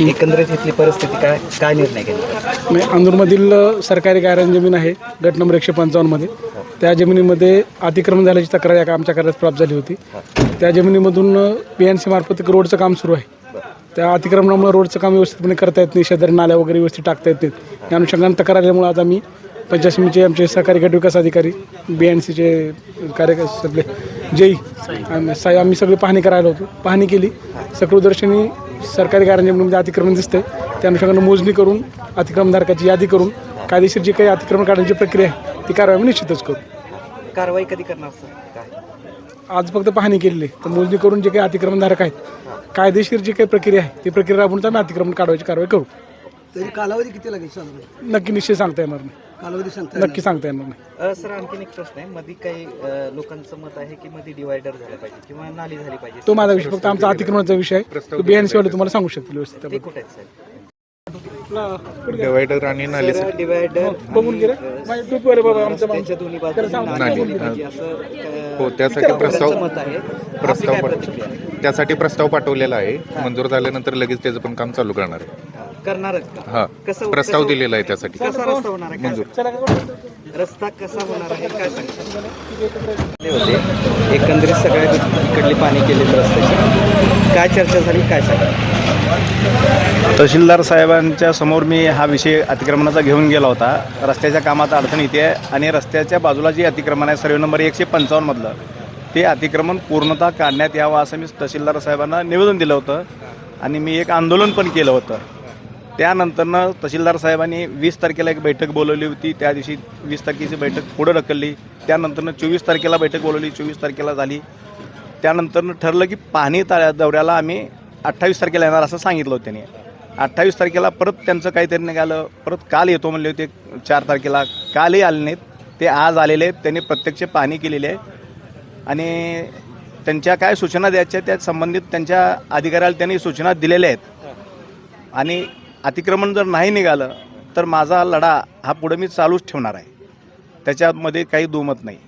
एकंदरीत इथली परिस्थिती काय काय निर्णय घेतला मी अंदूरमधील सरकारी गायरान जमीन आहे गट नंबर एकशे पंचावन्नमध्ये त्या जमिनीमध्ये अतिक्रमण झाल्याची तक्रार या आमच्या कार्यात प्राप्त झाली होती. त्या जमिनीमधून पी एन सी मार्फत एक रोडचं काम सुरू आहे. त्या अतिक्रमणामुळे रोडचं काम व्यवस्थितपणे करता येत नाही शेजारी नाल्या वगैरे व्यवस्थित टाकता येत नाहीत. या अनुषंगाने तक्रार आल्यामुळे आज आम्ही पंचायत समितीचे आमचे सहकारी गट विकास अधिकारी बी एन सीचे कार्य जेई आम्ही साहेब आम्ही सगळी पाहणी करायला होतो. पाहणी केली. सकृदर्शनी सरकारी जमिनीमध्ये अतिक्रमण दिसतंय त्या अनुषंगाने मोजणी करून अतिक्रमणधारकाची यादी करून कायदेशीर जी काही अतिक्रमण काढण्याची प्रक्रिया आहे ती कारवाई आम्ही निश्चितच करू. कारवाई कधी करणार सर? काय? आज फक्त पाहणी केलेली आहे. तर मोजणी करून जे काही अतिक्रमणधारक आहेत कायदेशीर जी काही प्रक्रिया आहे ती प्रक्रिया राबवून आम्ही अतिक्रमण काढवायची कारवाई करू. तरी कालावधी किती लागेल साधारण? नक्की निश्चित सांगता येणार नाही. कालावधी सांगता नक्की सांगता येणार नाही. अ, सर आणखीन एक प्रश्न आहे. मध्ये काही अ, लोकांचं मत आहे की मध्ये डिवायडर झालं पाहिजे किंवा नाली झाली पाहिजे? तो माझा विषय फक्त आमचा अतिक्रमणाचा विषय आहे. तो बीएनसी वाले तुम्हाला सांगू शकतील व्यवस्थित. ते कुठे आहेत साहेब. डिवायडर आणि नाली. सर डिवायडर बघून गेले माझे टूपवाले बाबा आमचं त्याच्या दोन्ही बाजूला नाली झाली पाहिजे असं अ, हो त्यासाठी प्रस्ताव लोकांचं मत आहे. आपली प्रस्ताव काय पाठ- प्रतिक्रिया आहे? त्यासाठी प्रस्ताव पाठवलेला आहे. मंजूर झाल्यानंतर लगेच त्याचं पण काम चालू करणार आहे. हा, करणारच का? हा कसं प्रस्ताव कसं- दिलेला आहे त्यासाठी. कसा रस्ता होणार आहे? काय सांगता? रस्ता कसा होणार आहे? काय सांगता? होते. एकंदरीत सगळ्या इकडली पाणी केली रस्त्याची. काय चर्चा झाली? काय सांगा तहसीलदार साहेबांच्या समोर मी हा विषय अतिक्रमणाचा घेऊन गेला होता. रस्त्याच्या कामात अडचण येते आहे आणि रस्त्याच्या बाजूला जे अतिक्रमण आहे सर्वे नंबर एकशे पंचावन्नमधलं ते अतिक्रमण पूर्णतः काढण्यात यावं असं मी तहसीलदार साहेबांना निवेदन दिलं होतं. आणि मी एक आंदोलन पण केलं होतं. त्यानंतरनं तहसीलदार साहेबांनी वीस तारखेला एक बैठक बोलवली होती. त्या दिवशी वीस तारखेची बैठक पुढं ढकलली. त्यानंतरनं चोवीस तारखेला बैठक बोलवली. चोवीस तारखेला झाली. त्यानंतरनं ठरलं की पाहणी ता दौऱ्याला आम्ही अठ्ठावीस तारखेला येणार असं सांगितलं होतं त्यांनी. अठ्ठावीस तारखेला परत त्यांचं काहीतरी निघालं. परत काल येतो म्हणले होते चार तारखेला. कालही आले नाहीत. ते आज आलेले आहेत. त्यांनी प्रत्यक्ष पाहणी केलेली आहे. आणि त्यांच्या काय सूचना द्यायच्या त्या संबंधित त्यांच्या अधिकाऱ्याला त्यांनी सूचना दिलेल्या आहेत. आणि अतिक्रमण जर नाही निघालं तर माझा लढा हा पुढे मी चालूच ठेवणार आहे. त्याच्यामध्ये काही दुमत नाही.